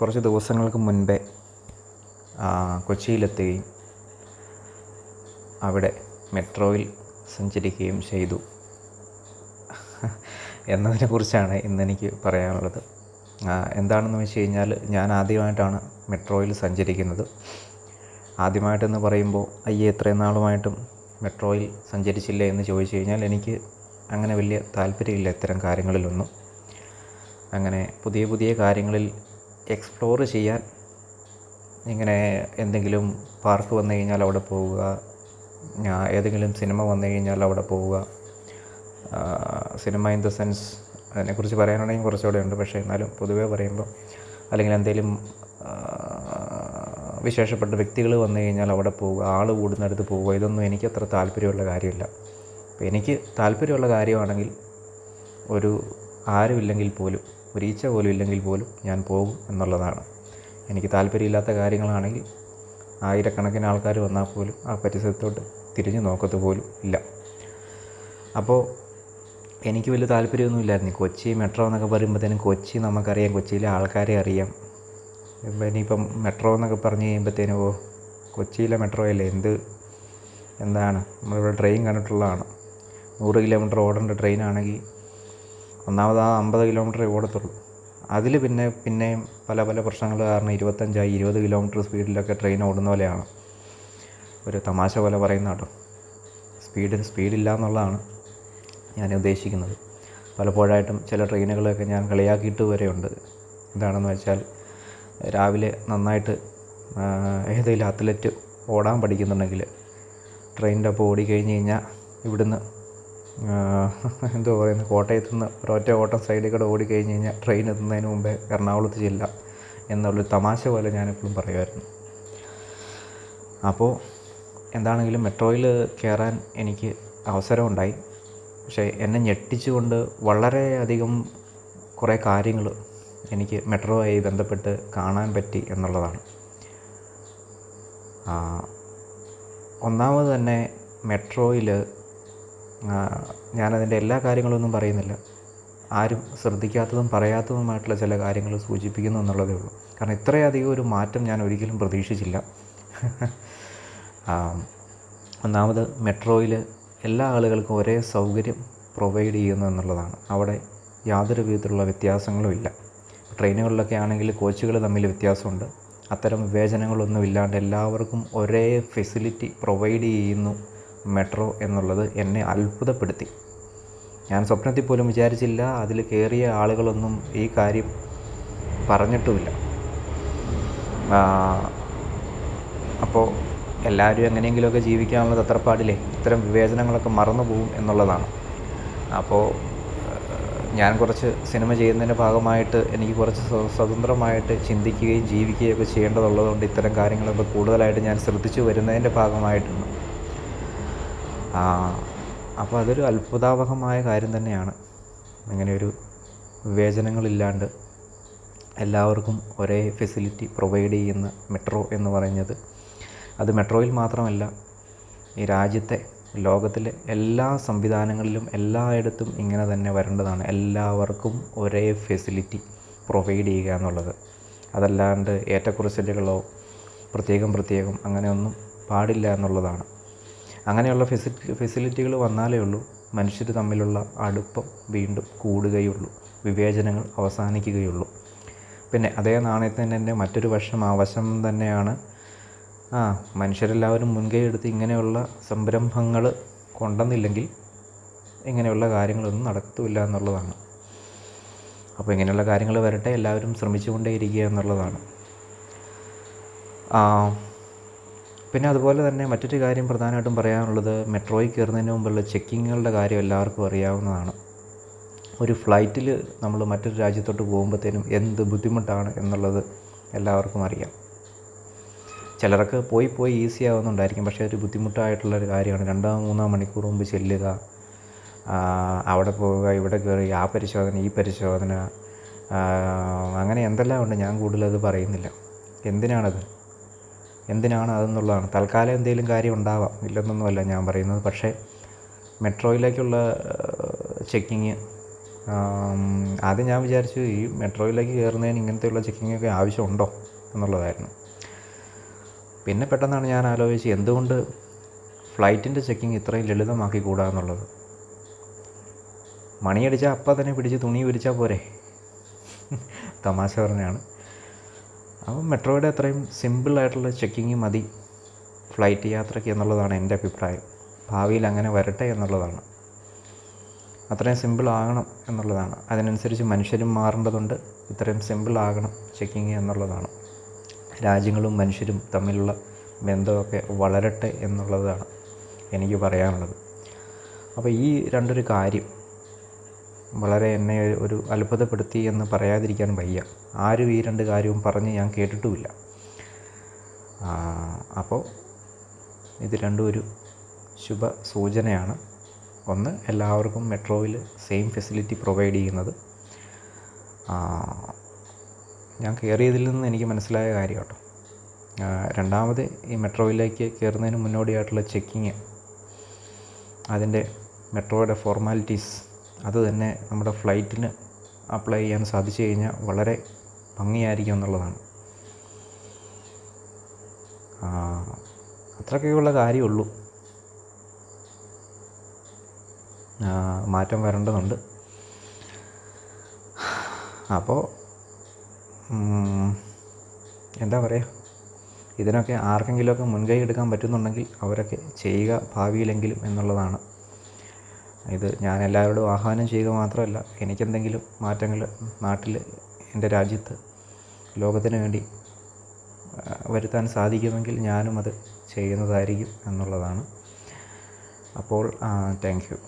കുറച്ച് ദിവസങ്ങൾക്ക് മുൻപേ കൊച്ചിയിലെത്തുകയും അവിടെ മെട്രോയിൽ സഞ്ചരിക്കുകയും ചെയ്തു. എന്നതിനെക്കുറിച്ചാണ് ഇന്നെനിക്ക് പറയാനുള്ളത്. എന്താണെന്ന് വെച്ച് കഴിഞ്ഞാൽ ഞാൻ ആദ്യമായിട്ടാണ് മെട്രോയിൽ സഞ്ചരിക്കുന്നത്. ആദ്യമായിട്ടെന്ന് പറയുമ്പോൾ അയ്യേ ഇത്രയും നാളുമായിട്ടും മെട്രോയിൽ സഞ്ചരിച്ചില്ല എന്ന് ചോദിച്ചു കഴിഞ്ഞാൽ എനിക്ക് അങ്ങനെ വലിയ താല്പര്യമില്ല ഇത്തരം കാര്യങ്ങളിലൊന്നും. അങ്ങനെ പുതിയ പുതിയ കാര്യങ്ങളിൽ എക്സ്പ്ലോർ ചെയ്യാൻ ഇങ്ങനെ എന്തെങ്കിലും പാർക്ക് വന്നു കഴിഞ്ഞാൽ അവിടെ പോവുക ഏതെങ്കിലും സിനിമ വന്നു കഴിഞ്ഞാൽ അവിടെ പോവുക. സിനിമ ഇൻ ദ സെൻസ് അതിനെക്കുറിച്ച് പറയാനാണെങ്കിൽ കുറച്ചുകൂടെ ഉണ്ട്. പക്ഷേ എന്നാലും പൊതുവേ പറയുമ്പോൾ അല്ലെങ്കിൽ എന്തെങ്കിലും വിശേഷപ്പെട്ട വ്യക്തികൾ വന്നു കഴിഞ്ഞാൽ അവിടെ പോവുക ആൾ കൂടുന്നിടത്ത് പോവുക ഇതൊന്നും എനിക്ക് അത്ര താല്പര്യമുള്ള കാര്യമില്ല. അപ്പോൾ എനിക്ക് താല്പര്യമുള്ള കാര്യമാണെങ്കിൽ ഒരു ആരുമില്ലെങ്കിൽ പോലും ഒരു ഈച്ച പോലും ഇല്ലെങ്കിൽ പോലും ഞാൻ പോകും എന്നുള്ളതാണ്. എനിക്ക് താല്പര്യമില്ലാത്ത കാര്യങ്ങളാണെങ്കിൽ ആയിരക്കണക്കിന് ആൾക്കാർ വന്നാൽ പോലും ആ പരിസരത്തോട്ട് തിരിഞ്ഞു നോക്കത്ത് പോലും ഇല്ല. അപ്പോൾ എനിക്ക് വലിയ താല്പര്യമൊന്നുമില്ലായിരുന്നു കൊച്ചി മെട്രോ എന്നൊക്കെ പറയുമ്പോഴത്തേനും കൊച്ചി നമുക്കറിയാം. കൊച്ചിയിലെ ആൾക്കാരെ അറിയാം. ഇനിയിപ്പം മെട്രോ എന്നൊക്കെ പറഞ്ഞു കഴിയുമ്പോഴത്തേനും ഓ കൊച്ചിയിലെ മെട്രോ അല്ലേ? എന്ത്? എന്താണ്? നമ്മളിവിടെ ട്രെയിൻ കണ്ടിട്ടുള്ളതാണ്. നൂറ് കിലോമീറ്റർ ഓടേണ്ട ട്രെയിനാണെങ്കിൽ ഒന്നാമത് ആ അമ്പത് കിലോമീറ്ററേ ഓടത്തുള്ളൂ. അതിൽ പിന്നെ പിന്നെയും പല പല പ്രശ്നങ്ങൾ കാരണം ഇരുപത്തഞ്ചായി ഇരുപത് കിലോമീറ്റർ സ്പീഡിലൊക്കെ ട്രെയിൻ ഓടുന്ന പോലെയാണ്. ഒരു തമാശ പോലെ പറയുന്ന കേട്ടോ. സ്പീഡിന് സ്പീഡില്ല എന്നുള്ളതാണ് ഞാൻ ഉദ്ദേശിക്കുന്നത്. പലപ്പോഴായിട്ടും ചില ട്രെയിനുകളൊക്കെ ഞാൻ കളിയാക്കിയിട്ട് വരെയുണ്ട്. എന്താണെന്ന് വെച്ചാൽ രാവിലെ നന്നായിട്ട് ഏതെങ്കിലും അത്ലറ്റ് ഓടാൻ പഠിക്കുന്നുണ്ടെങ്കിൽ ട്രെയിനിന്റെ ഒപ്പം ഓടിക്കഴിഞ്ഞ് കഴിഞ്ഞാൽ ഇവിടുന്ന് എന്തോ പറയുന്നത് കോട്ടയത്തു നിന്ന് ഒരൊറ്റ ഓട്ടം സൈഡിൽ കൂടെ ഓടിക്കഴിഞ്ഞ് കഴിഞ്ഞാൽ ട്രെയിൻ എത്തുന്നതിന് മുമ്പേ എറണാകുളത്ത് ചെല്ലാം എന്നുള്ളൊരു തമാശ പോലെ ഞാനെപ്പോഴും പറയുമായിരുന്നു. അപ്പോൾ എന്താണെങ്കിലും മെട്രോയിൽ കയറാൻ എനിക്ക് അവസരമുണ്ടായി. പക്ഷേ എന്നെ ഞെട്ടിച്ചുകൊണ്ട് വളരെയധികം കുറേ കാര്യങ്ങൾ എനിക്ക് മെട്രോയുമായി ബന്ധപ്പെട്ട് കാണാൻ പറ്റി എന്നുള്ളതാണ്. ഒന്നാമത് തന്നെ മെട്രോയിൽ ഞാനതിന്റെ എല്ലാ കാര്യങ്ങളൊന്നും പറയുന്നില്ല. ആരും ശ്രദ്ധിക്കാത്തതും പറയാത്തതുമായിട്ടുള്ള ചില കാര്യങ്ങൾ സൂചിപ്പിക്കുന്നു എന്നുള്ളതേ ഉള്ളൂ. കാരണം ഇത്രയധികം ഒരു മാറ്റം ഞാൻ ഒരിക്കലും പ്രതീക്ഷിച്ചില്ല. ഒന്നാമത് മെട്രോയിൽ എല്ലാ ആളുകൾക്കും ഒരേ സൗകര്യം പ്രൊവൈഡ് ചെയ്യുന്നു എന്നുള്ളതാണ്. അവിടെ യാതൊരു വിധത്തിലുള്ള വ്യത്യാസങ്ങളും ഇല്ല. ട്രെയിനുകളിലൊക്കെ ആണെങ്കിൽ കോച്ചുകൾ തമ്മിൽ വ്യത്യാസമുണ്ട്. അത്തരം വിവേചനങ്ങളൊന്നും ഇല്ലാണ്ട് എല്ലാവർക്കും ഒരേ ഫെസിലിറ്റി പ്രൊവൈഡ് ചെയ്യുന്നു മെട്രോ എന്നുള്ളത് എന്നെ അത്ഭുതപ്പെടുത്തി. ഞാൻ സ്വപ്നത്തിൽ പോലും വിചാരിച്ചില്ല അതിൽ കയറിയ ആളുകളൊന്നും ഈ കാര്യം പറഞ്ഞിട്ടുമില്ല. അപ്പോൾ എല്ലാവരും എങ്ങനെയെങ്കിലുമൊക്കെ ജീവിക്കാനുള്ള തത്രപ്പാടിലെ ഇത്തരം വിവേചനങ്ങളൊക്കെ മറന്നു പോകും എന്നുള്ളതാണ് അപ്പോൾ ഞാൻ കുറച്ച് സിനിമ ചെയ്യുന്നതിന്റെ ഭാഗമായിട്ട് എനിക്ക് കുറച്ച് സ്വ- സ്വതന്ത്രമായിട്ട് ചിന്തിക്കുകയും ജീവിക്കുകയും ഒക്കെ ചെയ്യേണ്ടതുള്ളതുകൊണ്ട് ഇത്തരം കാര്യങ്ങളൊക്കെ കൂടുതലായിട്ട് ഞാൻ ശ്രദ്ധിച്ചു വരുന്നതിന്റെ ഭാഗമായിട്ടാണ് ആ, അപ്പോൾ അതൊരു അത്ഭുതാവഹമായ കാര്യം തന്നെയാണ്. ഇങ്ങനെയൊരു വിവേചനങ്ങളില്ലാണ്ട് എല്ലാവർക്കും ഒരേ ഫെസിലിറ്റി പ്രൊവൈഡ് ചെയ്യുന്ന മെട്രോ എന്ന് പറയുന്നത്. അത് മെട്രോയിൽ മാത്രമല്ല ഈ രാജ്യത്തെ ലോകത്തിലെ എല്ലാ സംവിധാനങ്ങളിലും എല്ലായിടത്തും ഇങ്ങനെ തന്നെ വരേണ്ടതാണ്. എല്ലാവർക്കും ഒരേ ഫെസിലിറ്റി പ്രൊവൈഡ് ചെയ്യുക എന്നുള്ളത്. അതല്ലാണ്ട് ഏറ്റക്കുറച്ചിലുകളോ പ്രത്യേകം പ്രത്യേകം അങ്ങനെയൊന്നും പാടില്ല എന്നുള്ളതാണ്. അങ്ങനെയുള്ള ഫെസി ഫെസിലിറ്റികൾ വന്നാലേ ഉള്ളൂ. മനുഷ്യർ തമ്മിലുള്ള അടുപ്പം വീണ്ടും കൂടുകയുള്ളൂ. വിവേചനങ്ങൾ അവസാനിക്കുകയുള്ളൂ. പിന്നെ അതേ നാണയത്തിന്റെ മറ്റൊരു വശം ആ വശം തന്നെയാണ് ആ മനുഷ്യരെല്ലാവരും മുൻകൈ എടുത്ത് ഇങ്ങനെയുള്ള സംരംഭങ്ങൾ കൊണ്ടുവന്നില്ലെങ്കിൽ ഇങ്ങനെയുള്ള കാര്യങ്ങളൊന്നും നടക്കത്തുമില്ല എന്നുള്ളതാണ്. അപ്പോൾ ഇങ്ങനെയുള്ള കാര്യങ്ങൾ വരട്ടെ എല്ലാവരും ശ്രമിച്ചുകൊണ്ടേയിരിക്കുക എന്നുള്ളതാണ്. പിന്നെ അതുപോലെ തന്നെ മറ്റൊരു കാര്യം പ്രധാനമായിട്ടും പറയാനുള്ളത് മെട്രോയിൽ കയറുന്നതിന് മുമ്പുള്ള ചെക്കിങ്ങുകളുടെ കാര്യം എല്ലാവർക്കും അറിയാവുന്നതാണ്. ഒരു ഫ്ലൈറ്റിൽ നമ്മൾ മറ്റൊരു രാജ്യത്തോട്ട് പോകുമ്പോഴത്തേനും എന്ത് ബുദ്ധിമുട്ടാണ് എന്നുള്ളത് എല്ലാവർക്കും അറിയാം. ചിലർക്ക് പോയി പോയി ഈസി ആവുന്നുണ്ടായിരിക്കും പക്ഷേ ഒരു ബുദ്ധിമുട്ടായിട്ടുള്ള ഒരു കാര്യമാണ്. രണ്ടോ മൂന്നോ മണിക്കൂർ മുമ്പ് ചെല്ലുക അവിടെ പോവുക ഇവിടെ കയറി ആ പരിശോധന ഈ പരിശോധന അങ്ങനെ എന്തെല്ലാം ഉണ്ട് ഞാൻ കൂടുതലത് പറയുന്നില്ല. എന്തിനാണത്? എന്തിനാണ് അതെന്നുള്ളതാണ്. തൽക്കാലം എന്തെങ്കിലും കാര്യം ഉണ്ടാവാം. ഇല്ലെന്നൊന്നുമല്ല ഞാൻ പറയുന്നത്. പക്ഷേ മെട്രോയിലേക്കുള്ള ചെക്കിങ് ആദ്യം ഞാൻ വിചാരിച്ചു ഈ മെട്രോയിലേക്ക് കയറുന്നതിന് ഇങ്ങനത്തെയുള്ള ചെക്കിങ്ങൊക്കെ ആവശ്യമുണ്ടോ എന്നുള്ളതായിരുന്നു. പിന്നെ പെട്ടെന്നാണ് ഞാൻ ആലോചിച്ച് എന്തുകൊണ്ട് ഫ്ലൈറ്റിന്റെ ചെക്കിങ് ഇത്രയും ലളിതമാക്കി കൂടാ എന്നുള്ളത്. മണിയടിച്ചാൽ അപ്പം തന്നെ പിടിച്ച് തുണി വിരിച്ചാൽ പോരെ. തമാശ പറഞ്ഞാണ്. അപ്പം മെട്രോയുടെ അത്രയും സിമ്പിളായിട്ടുള്ള ചെക്കിങ് മതി. ഫ്ലൈറ്റ് യാത്രയ്ക്ക് എന്നുള്ളതാണ് എന്റെ അഭിപ്രായം. ഭാവിയിൽ അങ്ങനെ വരട്ടെ എന്നുള്ളതാണ്. അത്രയും സിമ്പിൾ ആകണം എന്നുള്ളതാണ്. അതിനനുസരിച്ച് മനുഷ്യരും മാറേണ്ടതുണ്ട്. ഇത്രയും സിമ്പിൾ ആകണം ചെക്കിങ് എന്നുള്ളതാണ്. രാജ്യങ്ങളും മനുഷ്യരും തമ്മിലുള്ള ബന്ധമൊക്കെ വളരട്ടെ എന്നുള്ളതാണ് എനിക്ക് പറയാനുള്ളത്. അപ്പോൾ ഈ രണ്ടൊരു കാര്യം വളരെ എന്നെ ഒരു അത്ഭുതപ്പെടുത്തി എന്ന് പറയാതിരിക്കാൻ വയ്യ. ആരും ഈ രണ്ട് കാര്യവും പറഞ്ഞ് ഞാൻ കേട്ടിട്ടുമില്ല. അപ്പോൾ ഇത് രണ്ടും ഒരു ശുഭ സൂചനയാണ്. ഒന്ന് എല്ലാവർക്കും മെട്രോയിൽ സെയിം ഫെസിലിറ്റി പ്രൊവൈഡ് ചെയ്യുന്നത്. ഞാൻ കയറിയതിൽ നിന്ന് എനിക്ക് മനസ്സിലായ കാര്യം കേട്ടോ. രണ്ടാമത് ഈ മെട്രോയിലേക്ക് കയറുന്നതിന് മുന്നോടിയായിട്ടുള്ള ചെക്കിങ് അതിന്റെ മെട്രോയുടെ ഫോർമാലിറ്റീസ് അത് തന്നെ നമ്മുടെ ഫ്ലൈറ്റിന് അപ്ലൈ ചെയ്യാൻ സാധിച്ചു കഴിഞ്ഞാൽ വളരെ ഭംഗിയായിരിക്കും എന്നുള്ളതാണ്. അത്രയ്ക്കുള്ള കാര്യമുള്ളൂ. മാറ്റം വരേണ്ടതുണ്ട്. അപ്പോൾ എന്താ പറയുക ഇതിനൊക്കെ ആർക്കെങ്കിലുമൊക്കെ മുൻകൈ എടുക്കാൻ പറ്റുന്നുണ്ടെങ്കിൽ അവരൊക്കെ ചെയ്യുക ഭാവിയിലെങ്കിലും എന്നുള്ളതാണ്. ഇത് ഞാൻ എല്ലാവരോടും ആഹ്വാനം ചെയ്യുക മാത്രമല്ല എനിക്കെന്തെങ്കിലും മാറ്റങ്ങൾ നാട്ടിൽ എന്റെ രാജ്യത്ത് ലോകത്തിന് വേണ്ടി വരുത്താൻ സാധിക്കുമെങ്കിൽ ഞാനും അത് ചെയ്യുന്നതായിരിക്കും എന്നുള്ളതാണ്. അപ്പോൾ താങ്ക് യു.